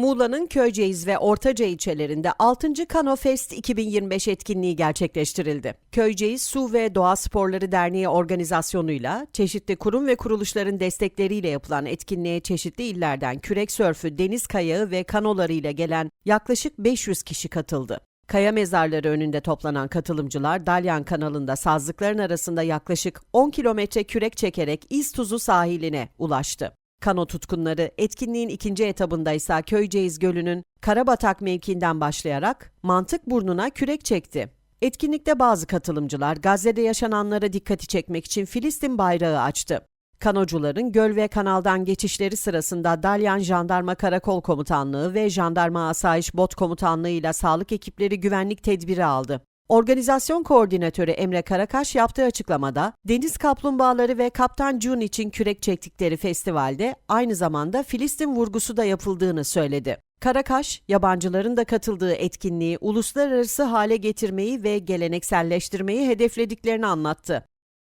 Muğla'nın Köyceğiz ve Ortaca ilçelerinde 6. Kano Fest 2025 etkinliği gerçekleştirildi. Köyceğiz Su ve Doğa Sporları Derneği organizasyonuyla çeşitli kurum ve kuruluşların destekleriyle yapılan etkinliğe çeşitli illerden kürek sörfü, deniz kayağı ve kanolarıyla gelen yaklaşık 500 kişi katıldı. Kaya mezarları önünde toplanan katılımcılar Dalyan kanalında sazlıkların arasında yaklaşık 10 kilometre kürek çekerek İztuzu sahiline ulaştı. Kano tutkunları etkinliğin ikinci etabında ise Köyceğiz Gölü'nün Karabatak mevkiinden başlayarak Mantık Burnu'na kürek çekti. Etkinlikte bazı katılımcılar Gazze'de yaşananlara dikkati çekmek için Filistin bayrağı açtı. Kanocuların göl ve kanaldan geçişleri sırasında Dalyan Jandarma Karakol Komutanlığı ve Jandarma Asayiş Bot Komutanlığı ile sağlık ekipleri güvenlik tedbiri aldı. Organizasyon koordinatörü Emre Karakaş yaptığı açıklamada, deniz kaplumbağaları ve Kaptan June için kürek çektikleri festivalde aynı zamanda Filistin vurgusu da yapıldığını söyledi. Karakaş, yabancıların da katıldığı etkinliği uluslararası hale getirmeyi ve gelenekselleştirmeyi hedeflediklerini anlattı.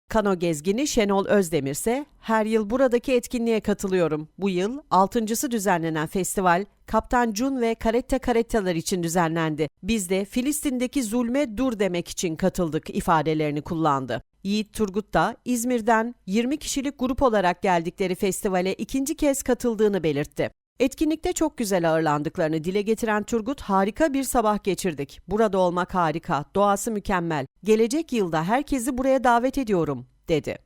Kano gezgini Şenol Özdemir ise her yıl buradaki etkinliğe katılıyorum. Bu yıl altıncısı düzenlenen festival Kaptan Jun ve Karetta Karettalar için düzenlendi. Biz de Filistin'deki zulme dur demek için katıldık ifadelerini kullandı. Yiğit Turgut da İzmir'den 20 kişilik grup olarak geldikleri festivale ikinci kez katıldığını belirtti. Etkinlikte çok güzel ağırlandıklarını dile getiren Turgut, harika bir sabah geçirdik. Burada olmak harika, doğası mükemmel. Gelecek yılda herkesi buraya davet ediyorum, dedi.